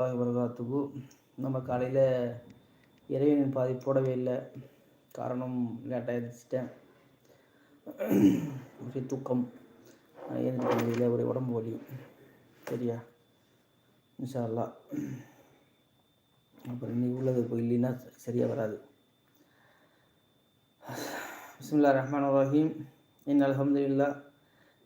வரகாத்துக்கு நம்ம காலையில் இறைவனின் பாதி போடவே இல்லை. காரணம் லேட்டாக எழுந்திரிச்சிட்டேன் ஒரே தூக்கம். எழுந்திரிக்க முடியல ஒரே உடம்பு வலி. சரியா? இன்ஷா அல்லாஹ் அப்புறம் நீ உள்ளது இப்போ இல்லைன்னா சரியாக வராது. பிஸ்மில்லா ரஹ்மான் ரஹீம். இன் அல்ஹம்துலில்லாஹ்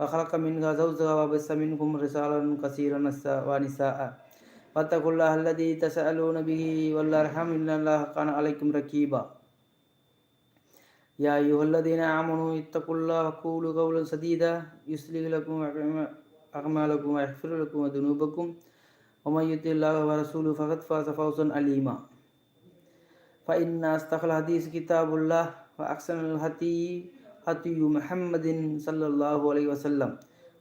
وخلق منها زوجها وبث منكم رسالا كثيرا ونساء. واتقوا الله الذي تسألون به والأرحام إن الله كان عليكم رقيبا يا أيها الذين آمنوا اتقوا الله وقولوا قولا سديدا. يصلح لكم أعمالكم ويغفر لكم ذنوبكم. ومن يطع الله ورسوله فقد فاز فوزا عليما فإن أصدق الحديث كتاب الله وأحسن الهدي ஹத்தியு முஹம்மதின் சல்லல்லாஹு அலை வசல்லம்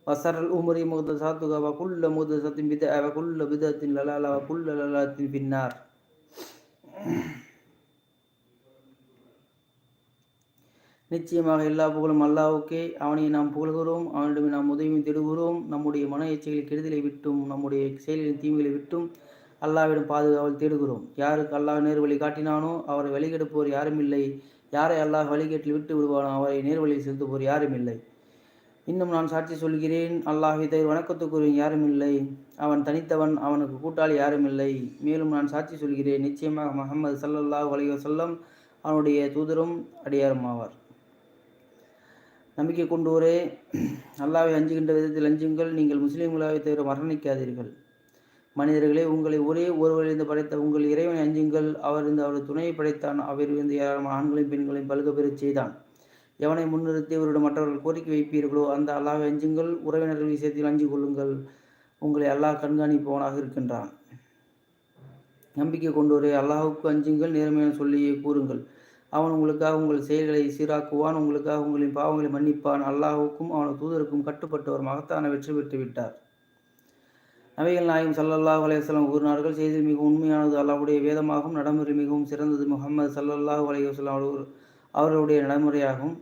வசர் அல் உமரி முகதசாத்துகா வகுல்ல முகதசத்தின் பித வகுல்ல பிதத்தின் லலாலா வகுல்ல லலாத்தின் பின்னார் நிச்சயமாக எல்லா புகழும் அல்லாவுக்கே அவனை நாம் புகழ்கிறோம் அவனிடம் நாம் உதவியும் தேடுகிறோம். நம்முடைய மன இச்சைகளை கெடுதலை விட்டும் நம்முடைய செயலின் தீமைகளை விட்டும் அல்லாவிடம் பாதுகாவல் தேடுகிறோம். யாருக்கு அல்லாஹ் நேர் வழி காட்டினானோ அவரை வழிகெடுப்போர் யாரும் இல்லை. யாரை அல்லாஹ் வழிகேட்டில் விட்டு விடுவானோ அவரை நேர்வழியில் செலுத்துவோர் யாரும் இல்லை. இன்னும் நான் சாட்சி சொல்கிறேன் அல்லாஹை தவிர வணக்கத்துக்குரியவன் யாரும் இல்லை. அவன் தனித்தவன் அவனுக்கு கூட்டாளி யாரும் இல்லை. மேலும் நான் சாட்சி சொல்கிறேன் நிச்சயமாக முகமது சல்லல்லாஹ் அலைஹி வஸல்லம் அவனுடைய தூதரும் அடியாரும் ஆவார் நம்பிக்கை கொண்டோரே அல்லாவை அஞ்சுகின்ற விதத்தில் அஞ்சுங்கள். நீங்கள் முஸ்லீம்களாவை தவிர மரணிக்காதீர்கள். மனிதர்களே உங்களை ஒரே ஒருவரிலிருந்து படைத்த உங்கள் இறைவனை அஞ்சுங்கள். அவர் இருந்து அவரது துணையை படைத்தான். அவர் இருந்து ஏராளமான ஆண்களையும் பெண்களையும் பழுக பெறச் செய்தான். எவனை முன்னிறுத்தி அவரிடம் மற்றவர்கள் கோரிக்கை வைப்பீர்களோ அந்த அல்லாவை அஞ்சுங்கள். உறவினர்கள் விஷயத்தில் அஞ்சு கொள்ளுங்கள். உங்களை அல்லாஹ் கண்காணிப்பவனாக இருக்கின்றான். நம்பிக்கை கொண்டோரே அல்லாஹுக்கு அஞ்சுங்கள். நேர்மையான சொல்லியே கூறுங்கள். அவன் உங்களுக்காக உங்கள் செயல்களை சீராக்குவான். உங்களுக்காக உங்களின் பாவங்களை மன்னிப்பான். அல்லாஹுக்கும் அவனது தூதருக்கும் கட்டுப்பட்டவர் மகத்தான வெற்றி பெற்று விட்டார் நபிகள் நாயகம் சல்லல்லாஹ் அலையம் கூறினார்கள் செய்தி மிக உண்மையானது அல்லாவுடைய வேதமாகவும் நடைமுறை மிகவும் சிறந்தது. முகமது சல்லல்லாஹ் அலையம் அவர்களுடைய நடைமுறையாகும்.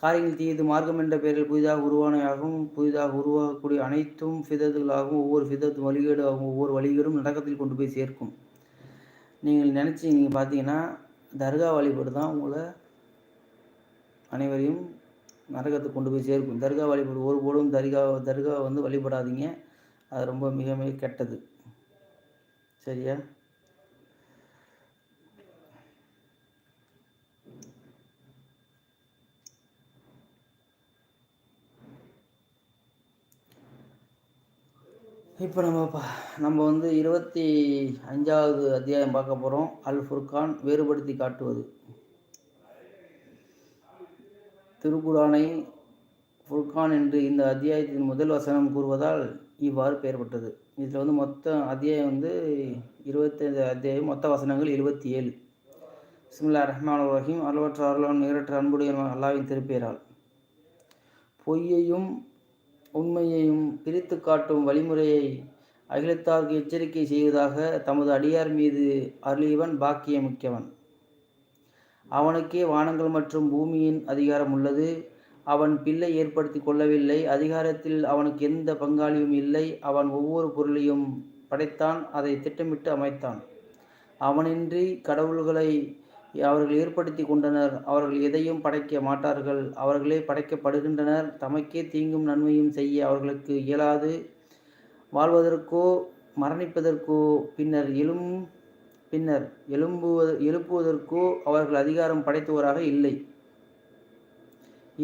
காரியங்கள் தீயது மார்க்கம் என்ற பெயரில் புதிதாக உருவானையாகவும் புதிதாக உருவாகக்கூடிய அனைத்தும் ஃபிதத்துகளாகவும் ஒவ்வொரு ஃபிதத்து வழிகேடாகவும் ஒவ்வொரு வழிகேடும் நடக்கத்தில் கொண்டு போய் சேர்க்கும். நீங்கள் நினச்சி நீங்கள் பார்த்தீங்கன்னா தர்கா வழிபாடு தான் உங்களை அனைவரையும் நரகத்துக்கு கொண்டு போய் சேர்க்கும். தர்கா வழிபாடு ஒருபோலும் தர்கா தர்கா வந்து வழிபடாதீங்க. அது ரொம்ப மிக மிக கெட்டது. சரியா? இப்போ நம்ம பா நம்ம வந்து இருபத்தி அஞ்சாவது அத்தியாயம் பார்க்க போகிறோம் அல் ஃபுர்கான் வேறுபடுத்தி காட்டுவது. திருக்குரானை ஃபுர்கான் என்று இந்த அத்தியாயத்தின் முதல் வசனம் கூறுவதால் இவ்வாறு பெயர்பட்டது இதில் வந்து மொத்த அத்தியாயம் வந்து இருபத்தைந்து அத்தியாயம் மொத்த வசனங்கள் இருபத்தி ஏழு சிம்லா ரஹ்மான் ரஹீம். அலுவற்ற அருளான் நேரற்ற அன்புடைய அல்லாவின் திருப்பெயரால். பொய்யையும் உண்மையையும் பிரித்து காட்டும் வழிமுறையை அகிலத்தார்க்கு எச்சரிக்கை செய்வதாக தமது அடியார் மீது அருளியவன் பாக்கிய முக்கியவன் அவனுக்கே வானங்கள் மற்றும் பூமியின் அதிகாரம் உள்ளது. அவன் பிள்ளை ஏற்படுத்தி கொள்ளவில்லை. அதிகாரத்தில் அவனுக்கு எந்த பங்காளியும் இல்லை. அவன் ஒவ்வொரு பொருளையும் படைத்தான் அதை திட்டமிட்டு அமைத்தான். அவனின்றி கடவுள்களை அவர்கள் ஏற்படுத்தி கொண்டனர். அவர்கள் எதையும் படைக்க மாட்டார்கள். அவர்களே படைக்கப்படுகின்றனர். தமக்கே தீங்கும் நன்மையும் செய்ய அவர்களுக்கு இயலாது. வாழ்வதற்கோ மரணிப்பதற்கோ பின்னர் எழும் பின்னர் எழும்புவது எழுப்புவதற்கோ அவர்கள் அதிகாரம் படைத்தவராக இல்லை.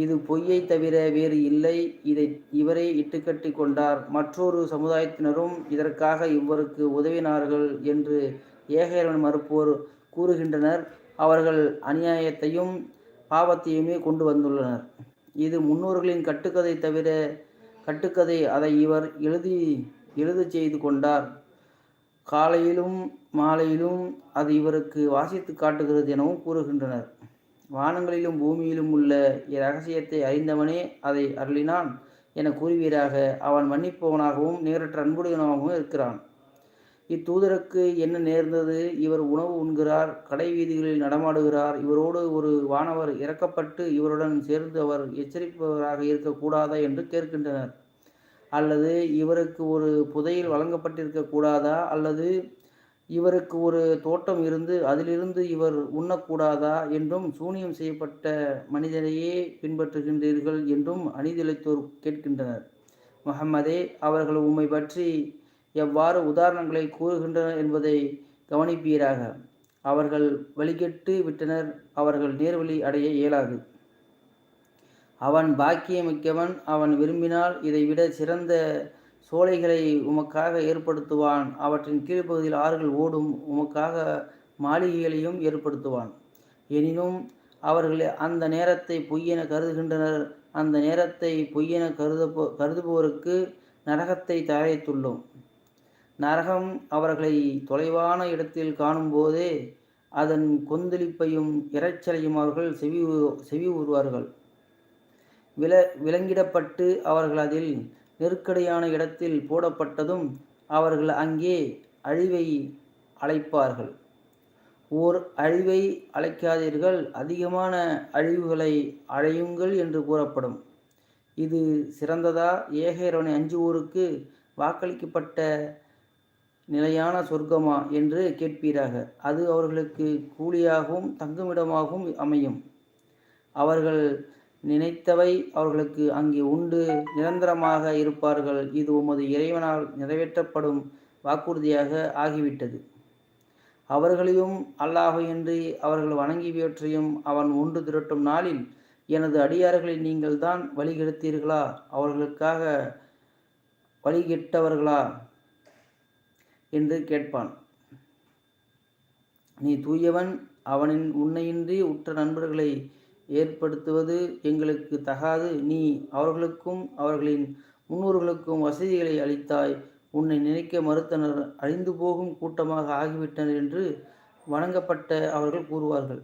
இது பொய்யை தவிர வேறு இல்லை. இதை இவரே இட்டுக்கட்டி கொண்டார். மற்றொரு சமுதாயத்தினரும் இதற்காக இவருக்கு உதவினார்கள் என்று ஏகையவன் மறுப்போர் கூறுகின்றனர். அவர்கள் அநியாயத்தையும் பாவத்தையுமே கொண்டு வந்துள்ளனர். இது முன்னோர்களின் கட்டுக்கதை தவிர கட்டுக்கதை. அதை இவர் எழுதி எழுத செய்து கொண்டார். காலையிலும் மாலையிலும் அது இவருக்கு வாசித்து காட்டுகிறது எனவும் கூறுகின்றனர். வானங்களிலும் பூமியிலும் உள்ள இரகசியத்தை அறிந்தவனே அதை அருளினான். என கூறுவீராக அவன் மன்னிப்பவனாகவும் நேரற்ற அன்புடையவனாகவும் இருக்கிறான். இத்தூதருக்கு என்ன நேர்ந்தது? இவர் உணவு உண்கிறார் கடை வீதிகளில் நடமாடுகிறார். இவரோடு ஒரு வானவர் இறக்கப்பட்டு இவருடன் சேர்ந்து அவர் எச்சரிப்பவராக இருக்கக்கூடாதா என்று கேட்கின்றனர். அல்லது இவருக்கு ஒரு புதையில் வழங்கப்பட்டிருக்க கூடாதா அல்லது இவருக்கு ஒரு தோட்டம் இருந்து அதிலிருந்து இவர் உண்ணக்கூடாதா என்றும் சூனியம் செய்யப்பட்ட மனிதனையே பின்பற்றுகின்றீர்கள் என்றும் அநீதிழைத்தோர் கேட்கின்றனர். முகம்மதே அவர்கள் உம்மை பற்றி எவ்வாறு உதாரணங்களை கூறுகின்றனர் என்பதை கவனிப்பீராக. அவர்கள் வழிகெட்டு விட்டனர் அவர்கள் நேர்வழி அடைய இயலாது. அவன் பாக்கியமிக்கவன் அவன் விரும்பினால் இதைவிட சிறந்த சோலைகளை உமக்காக ஏற்படுத்துவான். அவற்றின் கீழ்ப்பகுதியில் ஆறுகள் ஓடும். உமக்காக மாளிகைகளையும் ஏற்படுத்துவான். எனினும் அவர்கள் அந்த நேரத்தை பொய்யென கருதுகின்றனர். அந்த நேரத்தை பொய்யென கருத கருதுபவருக்கு நரகத்தை தயாரித்துள்ளோம். நரகம் அவர்களை தொலைவான இடத்தில் காணும்போதே அதன் கொந்தளிப்பையும் இரைச்சலையும் அவர்கள் செவி செவி உறுவார்கள் வில விலங்கிடப்பட்டு அவர்கள் அதில் நெருக்கடியான இடத்தில் போடப்பட்டதும் அவர்கள் அங்கே அழிவை அழைப்பார்கள். ஓர் அழிவை அழைக்காதீர்கள் அதிகமான அழிவுகளை அழையுங்கள் என்று கூறப்படும். இது சிறந்ததா? ஏக இறைவனை அஞ்சுவோருக்கு வாக்களிக்கப்பட்ட நிலையான சொர்க்கமா? என்று கேட்பீராக. அது அவர்களுக்கு கூலியாகவும் தங்குமிடமாகவும் அமையும். அவர்கள் நினைத்தவை அவர்களுக்கு அங்கே உண்டு. நிரந்தரமாக இருப்பார்கள். இது உமது இறைவனால் நிறைவேற்றப்படும் வாக்குறுதியாக ஆகிவிட்டது. அவர்களையும் அல்லாஹையின்றி அவர்கள் வணங்கியவற்றையும் அவன் உண்டு திரட்டும் நாளில் எனது அடியார்களை நீங்கள் தான் வழிகெடுத்தீர்களா? அவர்களுக்காக வழிகெட்டவர்களா? என்று கேட்பான். நீ தூயவன் அவனின் உன்னையின்றி உற்ற நண்பர்களை ஏற்படுத்துவது எங்களுக்கு தகாது. நீ அவர்களுக்கும் அவர்களின் முன்னோர்களுக்கும் வசதிகளை அளித்தாய். உன்னை நினைக்க மறுத்தனர். அழிந்து போகும் கூட்டமாக ஆகிவிட்டனர் என்று வணங்கப்பட்ட அவர்கள் கூறுவார்கள்.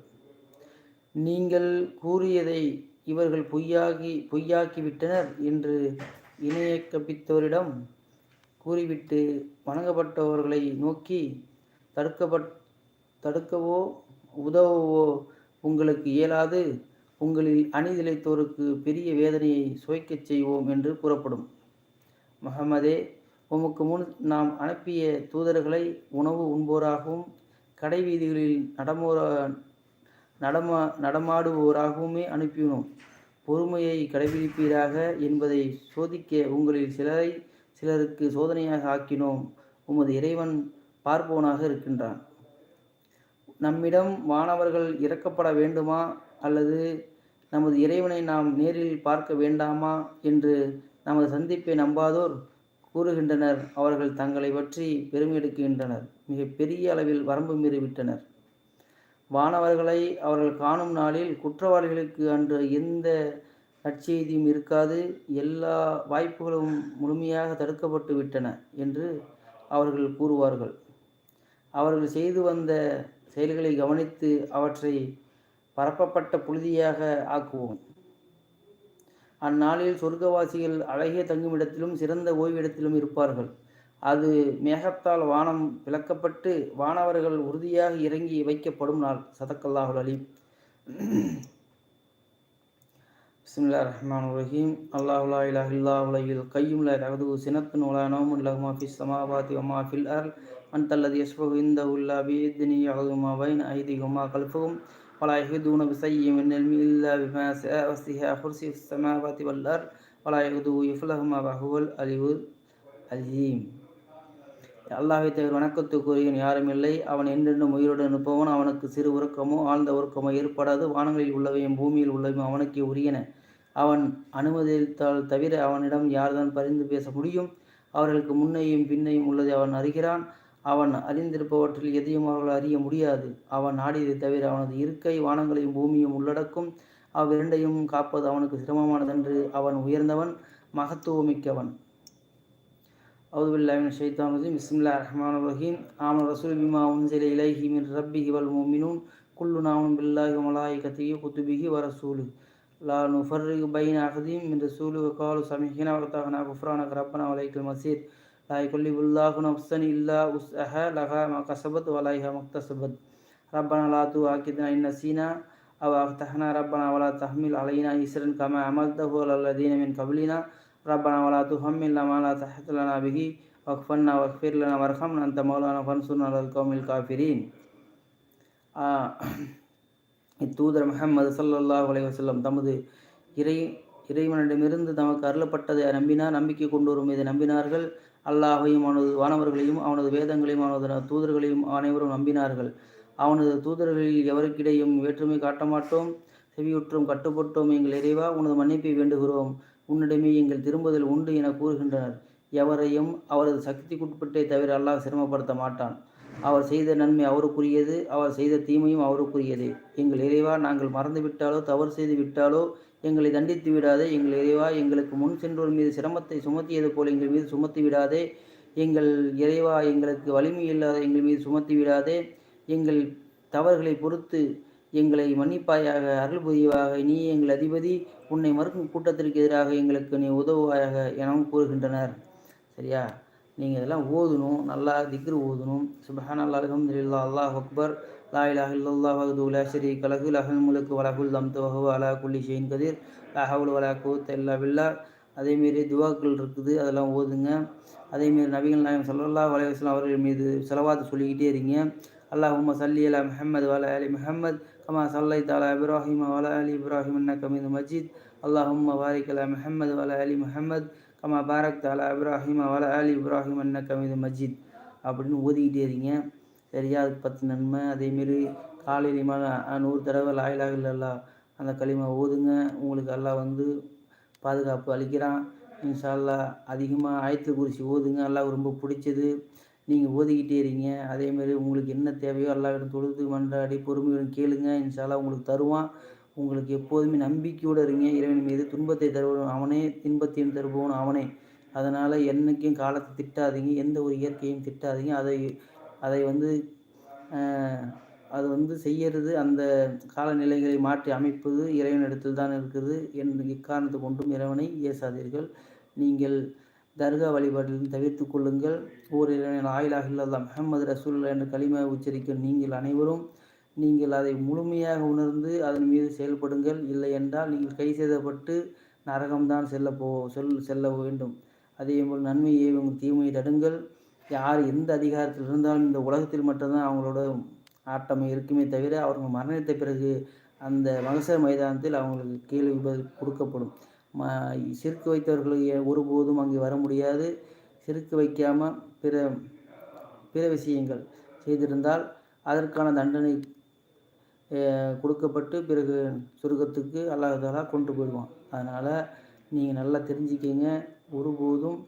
நீங்கள் கூறியதை இவர்கள் பொய்யாகி பொய்யாக்கிவிட்டனர் என்று இணைய கப்பித்தவரிடம் கூறிவிட்டு வணங்கப்பட்டவர்களை நோக்கி தடுக்கப்பட் தடுக்கவோ உதவவோ உங்களுக்கு இயலாது. உங்களில் அணிதிலைத்தோருக்கு பெரிய வேதனையை சுவைக்கச் செய்வோம் என்று கூறப்படும். மஹமதே உமக்கு முன் நாம் அனுப்பிய தூதர்களை உணவு உண்போராகவும் கடை வீதிகளில் நடமோர நடமா நடமாடுவோராகவுமே அனுப்பினோம். பொறுமையை கடைபிடிப்பீராக என்பதை சோதிக்க உங்களில் சிலரை சிலருக்கு சோதனையாக ஆக்கினோம். உமது இறைவன் பார்ப்பவனாக இருக்கின்றான். நம்மிடம் மாணவர்கள் இறக்கப்பட வேண்டுமா அல்லது நமது இறைவனை நாம் நேரில் பார்க்க வேண்டாமா என்று நமது சந்திப்பை நம்பாதோர் கூறுகின்றனர். அவர்கள் தங்களை பற்றி பெருமையெடுக்கின்றனர் மிக பெரிய அளவில் வரம்பு மீறிவிட்டனர். வானவர்களை அவர்கள் காணும் நாளில் குற்றவாளிகளுக்கு அன்று எந்த நற்செய்தியும் இருக்காது. எல்லா வாய்ப்புகளும் முழுமையாக தடுக்கப்பட்டு விட்டன என்று அவர்கள் கூறுவார்கள். அவர்கள் செய்து வந்த செயல்களை கவனித்து அவற்றை பரப்பப்பட்ட புழுதியாக ஆக்குவோம். அந்நாளில் சொர்க்கவாசிகள் அழகிய தங்குமிடத்திலும் சிறந்த ஓய்விடத்திலும் இருப்பார்கள். அது மேகத்தால் வானம் விளக்கப்பட்டு வானவர்கள் உறுதியாக இறங்கி வைக்கப்படும் நாள். சதக்கல்லாஹுல் அலீம். பிஸ்மில்லா ரஹ்மான் ரஹீம். அல்லாஹுலா இலாஹில்லாஹுலையில் கையும் லகது தகது சினத்துன் உலா நோமுன் லஹுமா ஃபிஸ் ஒமா ஃபில் அர் அன் தல்லது யஸ்பகு இந்த உல்லா பீத்னி யகுமா பைன் ஐதிகுமா கல்ஃபுகும் ولا يهدون بشيء من العلم إلا بما شاء وسع كرسي السماوات والأرض ولا يهده يفلهما وهو العلي العظيم அல்லாஹை தவிர வணக்கத்துக்குரியவன் யாரும் இல்லை அவன் என்றென்றும் உயிருடன் இருப்பவன் அவனுக்கு சிறு உறக்கமோ ஆழ்ந்த உறக்கமோ ஏற்படாது வானங்களில் உள்ளவையும் பூமியில் உள்ளவையும் அவனுக்கே உரியன அவன் அனுமதித்தால் தவிர அவனிடம் யார்தான் பரிந்து பேச முடியும் அவர்களுக்கு முன்னையும் பின்னையும் உள்ளதை அவன் அறிகிறான் அவன் அறிந்திருப்பவற்றில் எதையும் அவர்கள் அறிய முடியாது. அவன் ஆடியதை தவிர அவனது இருக்கை வானங்களையும் பூமியும் உள்ளடக்கும். அவ்விரண்டையும் காப்பது அவனுக்கு சிரமமானதென்று அவன் உயர்ந்தவன் மகத்துவமிக்கவன். அவுதுபில்லாவின் ஷைத்தான் ரஜீம். இஸ்மில்லா ரஹ்மான் ரஹீம். ஆமன் ரசூல் பிமா உன்சில இலஹி மின் ரப்பி ஹிவல் மோமினூன். குல்லு நாமும் பில்லாஹி மலாய்கத்திகி குத்துபிகி வரசூலு லா நுஃபர்ரிகு பைன் அஹதீம் மின் ரசூலு காலு சமிஹினா. வர்த்தாக நா குஃப்ரான ரப்பனா வலைக்கல் மசீர் லா யுக்கல்லிபுல்லாஹு நஃப்சன் இல்லா உஸ்அஹ லஹா மா கசபத் வலைஹா மக்தசபத். ரப்பனா லா து ஆக்கித்னா இன்ன சீனா அவ அஹ்தஹனா ரப்பனா வலா தஹ்மில் அலைனா ஈஸ்வரன் கம அமல்தஹு அல்லதீன மின் கபிலினா ரப்பனா வலா துஹம்மில் மாலா தஹத்லனா பிஹி வக்ஃபன்னா வக்ஃபிர்லனா வர்ஹம்னா அந்த மௌலானா ஃபன்சுன் அலல் கௌமில் காஃபிரீன். இத்தூதர் முகமது சல்லாஹ் அலி வசல்லம் தமது இறை இறைவனிடமிருந்து தமக்கு அருளப்பட்டதை நம்பினார் நம்பிக்கை கொண்டு வரும் இதை நம்பினார்கள். அல்லாஹையும் அவனது வானவர்களையும் அவனது வேதங்களையும் அவனது தூதர்களையும் அனைவரும் நம்பினார்கள். அவனது தூதர்களில் எவருக்கிடையும் வேற்றுமை காட்ட மாட்டோம் செவியுற்றும் கட்டுப்பட்டோம். எங்கள் இறைவா உனது மன்னிப்பை வேண்டுகிறோம். உன்னிடமே எங்கள் திரும்புதல் உண்டு என கூறுகின்றனர். எவரையும் அவரது சக்திக்குட்பட்டே தவிர அல்லாஹ் சிரமப்படுத்த மாட்டான். அவர் செய்த நன்மை அவருக்குரியது. அவர் செய்த தீமையும் அவருக்குரியது. எங்கள் இறைவா நாங்கள் மறந்துவிட்டாலோ தவறு செய்து விட்டாலோ எங்களை தண்டித்து விடாதே எங்கள் இறைவா எங்களுக்கு முன் சென்றோர் மீது சிரமத்தை சுமத்தியது போல் எங்கள் மீது சுமத்தி விடாதே. எங்கள் இறைவா எங்களுக்கு வலிமை இல்லாத எங்கள் மீது சுமத்தி விடாதே. எங்கள் தவறுகளை பொறுத்து எங்களை மன்னிப்பாயாக அருள் புரிவாக. நீ எங்கள் அதிபதி உன்னை மறுக்கும் கூட்டத்திற்கு எதிராக எங்களுக்கு நீ உதவுவாயாக எனவும் கூறுகின்றனர். சரியா? நீங்கள் இதெல்லாம் ஓதணும் நல்லா திக்ரு ஓதணும். சுபஹான் அல்லா அலமதுல்லா அல்லாஹ் அக்பர். லா இலாஹ் இல்லல்லா வஹது லா ஷரீக் லஹு லஹல் வலகுல் தம்து வஹு அலா குல்லி ஷெயின் கதீர் லா ஹவுல் வலா கூத் இல்லா அதேமாரி துவாக்கள் இருக்குது அதெல்லாம் ஓதுங்க. அதேமாரி நபிகள் நாயம் சல்லா அலைவாஸ்லாம் அவர்கள் மீது செலவாத்து சொல்லிக்கிட்டே இருங்க. அல்லாஹும்ம சல்லி அலா முஹம்மது வல அலி முஹம்மத் கமா சல்லை தாலா இப்ராஹிம் வல அலி இப்ராஹிம் கமீது மீது மஜித். அல்லாஹும்ம வாரிக் அலா முஹம்மது வல அலி முஹம்மத் கமா பாரக் தாலா இப்ராஹிம் வல அலி இப்ராஹிம் இன்னக்க மீது மஜித். அப்படின்னு ஓதிக்கிட்டே இருங்க. சரியா அதுக்கு பத்து நன்மை. அதேமாரி காலையிலையுமா நூறு தடவை லாயிலாக இல்லல்லா அந்த களிமா ஓதுங்க உங்களுக்கு எல்லாம் வந்து பாதுகாப்பு அளிக்கிறான். இன்ஷால்லா அதிகமாக ஆயத்து குறிச்சி ஓதுங்க அல்லாஹ் ரொம்ப பிடிச்சது. நீங்கள் ஓதிக்கிட்டே இருங்க. அதேமாரி உங்களுக்கு என்ன தேவையோ அல்லாவிடம் தொழுது மன்றாடி பொறுமையுடன் கேளுங்க. இன்ஷால்லா உங்களுக்கு தருவான். உங்களுக்கு எப்போதுமே நம்பிக்கையோடு இருங்க. இறைவன் மீது துன்பத்தை தருவன் அவனே துன்பத்தையும் தருபவன் அவனே. அதனால் என்றைக்கும் காலத்தை திட்டாதீங்க. எந்த ஒரு இயற்கையும் திட்டாதீங்க. அதை அதை வந்து அது வந்து செய்யறது அந்த காலநிலைகளை மாற்றி அமைப்பது இறைவனிடத்தில் தான் இருக்குது என் இக்காரணத்தை கொண்டும் இறைவனை ஏசாதீர்கள். நீங்கள் தர்கா வழிபாட்டில் தவிர்த்து கொள்ளுங்கள். ஓர் இறைவனின் ஆயிலாக இல்லல்லா முகமது ரசூல்லா என்ற களிமை உச்சரிக்கும் நீங்கள் அனைவரும் நீங்கள் அதை முழுமையாக உணர்ந்து அதன் மீது செயல்படுங்கள். இல்லை என்றால் நீங்கள் கை செய்தப்பட்டு நரகம்தான் செல்ல போ செல் செல்ல வேண்டும். அதே போல் நன்மையை ஏவும் தீமையை தடுங்கள். யார் எந்த அதிகாரத்தில் இருந்தாலும் இந்த உலகத்தில் மட்டும்தான் அவங்களோட ஆட்டம் இருக்குமே தவிர அவங்க மரணித்த பிறகு அந்த மகசர் மைதானத்தில் அவங்களுக்கு கேள்வி பதில் கொடுக்கப்படும். ம சிறுக்கு வைத்தவர்களுக்கு ஒருபோதும் அங்கே வர முடியாது. சிறுக்கு வைக்காமல் பிற பிற விஷயங்கள் செய்திருந்தால் அதற்கான தண்டனை கொடுக்கப்பட்டு பிறகு சுருக்கத்துக்கு அல்லாஹாலா கொண்டு போயிடுவான். அதனால் நீங்கள் நல்லா தெரிஞ்சுக்கிங்க. ஒருபோதும்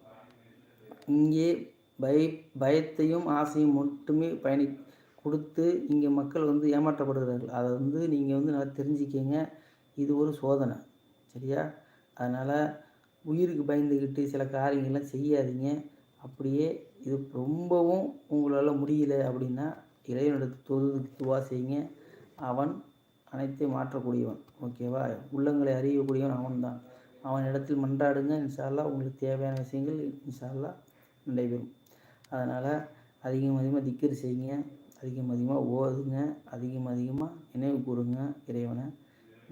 இங்கே பய பயத்தையும் ஆசையும் மட்டுமே பயணி கொடுத்து இங்கே மக்கள் வந்து ஏமாற்றப்படுகிறார்கள். அதை வந்து நீங்கள் வந்து நல்லா தெரிஞ்சுக்கிங்க. இது ஒரு சோதனை. சரியா? அதனால் உயிருக்கு பயந்துக்கிட்டு சில காரியங்கள்லாம் செய்யாதீங்க. அப்படியே இது ரொம்பவும் உங்களால் முடியல அப்படின்னா இறைவனிடத்து தொழுதுக்கு துவா செய்யுங்க. அவன் அனைத்தையும் மாற்றக்கூடியவன். ஓகேவா? உள்ளங்களை அறியக்கூடியவன் அவன்தான். அவன் இடத்தில் மன்றாடுங்க. இன்ஷால்லா உங்களுக்கு தேவையான விஷயங்கள் இன்ஷால்லா நடைபெறும். அதனால் அதிகம் அதிகமாக திக்கர் செய்யுங்க. அதிகம் அதிகமாக ஓதுங்க. அதிகம் அதிகமாக நினைவு கூறுங்க இறைவனை.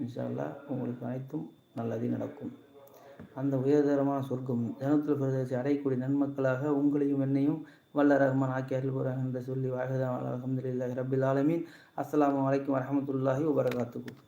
இன்ஷால்லா உங்களுக்கு அனைத்தும் நல்லதே நடக்கும். அந்த உயர்தரமான சொர்க்கம் ஜனத்துல் பிரதேசத்தை அடையக்கூடிய நன்மக்களாக உங்களையும் என்னையும் வல்ல ரஹ்மான் ஆக்கி அருள்புறாங்க என்று சொல்லி வாகதான் அலமதுல்லாஹி ரபில் ஆலமீன். அஸ்லாம் வலைக்கம் வரமத்துல்லாஹி வபரகாத்துக்கும்